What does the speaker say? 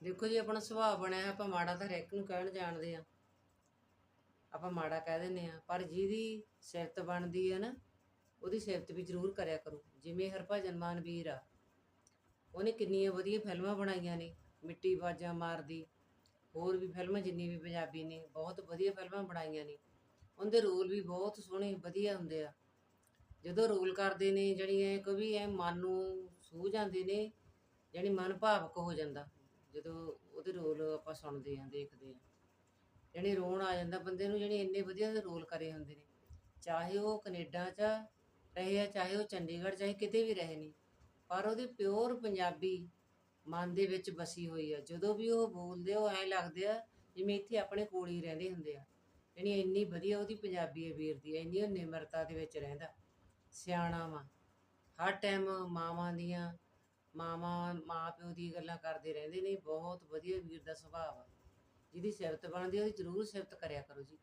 ਦੇਖੋ ਜੀ ਆਪਣਾ ਸੁਭਾਅ ਬਣਿਆ ਹੈ, ਆਪਾਂ ਮਾੜਾ ਤਾਂ ਹਰੇਕ ਨੂੰ ਕਹਿਣ ਜਾਣਦੇ ਆ ਆਪਾਂ ਮਾੜਾ ਕਹਿ ਦਿੰਦੇ ਆ ਪਰ ਜਿਹਦੀ ਸਿਫਤ ਬਣਦੀ ਹੈ ਨਾ ਉਹਦੀ ਸਿਫਤ ਵੀ ਜ਼ਰੂਰ ਕਰਿਆ ਕਰੋ। ਜਿਵੇਂ ਹਰਭਜਨ ਮਾਨਵੀਰ ਆ ਉਹਨੇ ਕਿੰਨੀਆਂ ਵਧੀਆ ਫਿਲਮਾਂ ਬਣਾਈਆਂ ਨੇ ਮਿੱਟੀ ਬਾਜਾਂ ਮਾਰਦੀ ਹੋਰ ਵੀ ਫਿਲਮਾਂ ਜਿੰਨੀ ਵੀ ਪੰਜਾਬੀ ਨੇ ਬਹੁਤ ਵਧੀਆ ਫਿਲਮਾਂ ਬਣਾਈਆਂ ਨੇ। ਉਹਦੇ ਰੋਲ ਵੀ ਬਹੁਤ ਸੋਹਣੇ ਵਧੀਆ ਹੁੰਦੇ ਆ। ਜਦੋਂ ਰੋਲ ਕਰਦੇ ਨੇ ਜਿਹੜੀ ਐ ਵੀ ਐ ਮਨ ਨੂੰ ਸੂਹ ਜਾਂਦੇ ਨੇ ਜਾਣੀ ਮਨ ਭਾਵਕ ਹੋ ਜਾਂਦਾ। ਜਦੋਂ ਉਹਦੇ ਰੋਲ ਆਪਾਂ ਸੁਣਦੇ ਆਂ ਦੇਖਦੇ ਆਂ ਜਾਣੀ ਰੋਣ ਆ ਜਾਂਦਾ ਬੰਦੇ ਨੂੰ ਜਿਹੜੀ ਇੰਨੇ ਵਧੀਆ ਰੋਲ ਕਰੇ ਹੁੰਦੇ ਨੇ। ਚਾਹੇ ਉਹ ਕੈਨੇਡਾ 'ਚ ਰਹੇ ਆ, ਚਾਹੇ ਉਹ ਚੰਡੀਗੜ੍ਹ, ਚਾਹੇ ਕਿਤੇ ਵੀ ਰਹੇ ਨੇ, ਪਰ ਉਹਦੀ ਪਿਓਰ ਪੰਜਾਬੀ ਮਨ ਦੇ ਵਿੱਚ ਵਸੀ ਹੋਈ ਆ। ਜਦੋਂ ਵੀ ਉਹ ਬੋਲਦੇ ਉਹ ਐਂ ਲੱਗਦੇ ਆ ਜਿਵੇਂ ਇੱਥੇ ਆਪਣੇ ਕੋਲ ਹੀ ਰਹਿੰਦੇ ਹੁੰਦੇ ਆ। ਜਾਣੀ ਇੰਨੀ ਵਧੀਆ ਉਹਦੀ ਪੰਜਾਬੀ ਹੈ ਵੀਰ ਦੀ, ਇੰਨੀ ਉਹ ਨਿਮਰਤਾ ਦੇ ਵਿੱਚ ਰਹਿੰਦਾ। ਸਿਆਣਾ ਵਾ। ਹਰ ਟਾਈਮ ਮਾਵਾਂ ਦੀਆਂ ਮਾਵਾਂ ਮਾਂ ਪਿਓ ਦੀ ਗੱਲਾਂ ਕਰਦੇ ਰਹਿੰਦੇ ਨੇ, ਬਹੁਤ ਵਧੀਆ ਵੀਰ ਦਾ ਸੁਭਾਅ ਆ। ਜਿਹਦੀ ਸਿਫਤ ਬਣਦੀ ਉਹਦੀ ਜ਼ਰੂਰ ਸਿਫਤ ਕਰਿਆ ਕਰੋ ਜੀ।